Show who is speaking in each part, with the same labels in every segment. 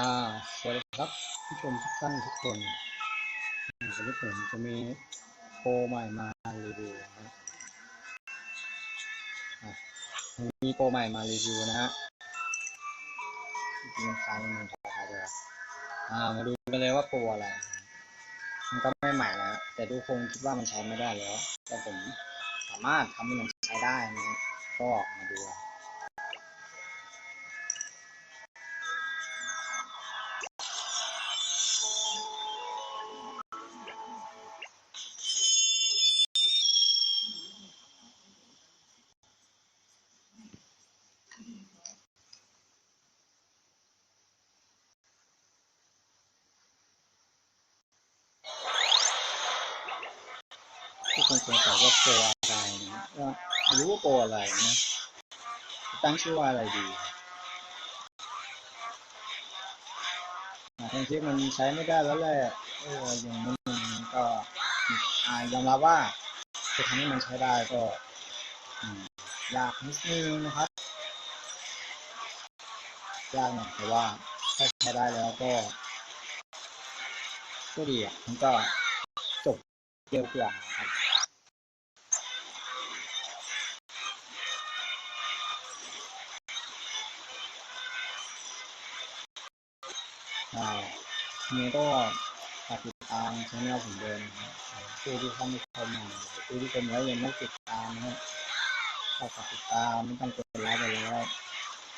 Speaker 1: อ่าสวัสดีครับผู้ชมทุกท่านทุกคนวันนี้ผมจะมีโปรใหม่มารีวิวนะครับอะมีโปรใหม่มารีวิวนะฮะจริงๆค้างมันจะขายเลยอ่ามาดูกันเลยว่าโปรอะไร มันก็ไม่ใหม่แล้วแต่ทุกคนคิดว่ามันใช้ไม่ได้แล้ว แต่ผมสามารถทำให้มันใช้ได้นะฮะก็มาดู คนสงสัยว่าโปรอะไรนะว่ารู้ว่าโปรอะไรนะตั้งชื่อว่าอะไรดีอ่าทั้งที่มันใช้ไม่ได้แล้วแหละเอออย่างนี้มันก็อายอมรับว่าจะทำให้มันใช้ได้ก็อยากนิดนึงนะครับยากหน่อยแต่ว่าถ้าใช้ได้แล้วก็ก็ดีอะมันก็จบเร็วกว่าครับ นี้ก็ฝากติดตามช่องผมเดินผู้ที่เข้าม่เข้ามผู้ที่เป็นแล้วยังไม่ติดตามนะครับฝากติดตามไม่ต้องกดไลค์ไปแล้ว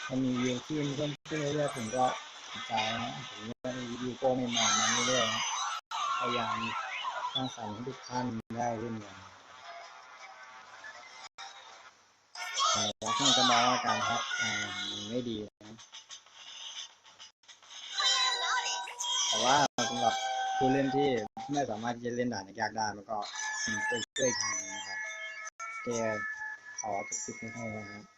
Speaker 1: ถ้ามีวิวขึ้นเพิ่มขึ้นเรื่อยๆผมก็ติดใจนะผมก็มีวิดีโอใหม่ๆมาเรื่อยๆพยายามสร้างสรรค์ให้ทุกท่านได้เล่นกันแต่แล้วท่จะมองว่าการครับมันไม่ดีนะ แต่ว่าสำหรับผู้เล่นที่ไม่สามารถที่จะเล่นด่านยากได้มันก็เป็นช่วยช่วยทางนะครับเกขอจะคลิปนี้ให้นะครับ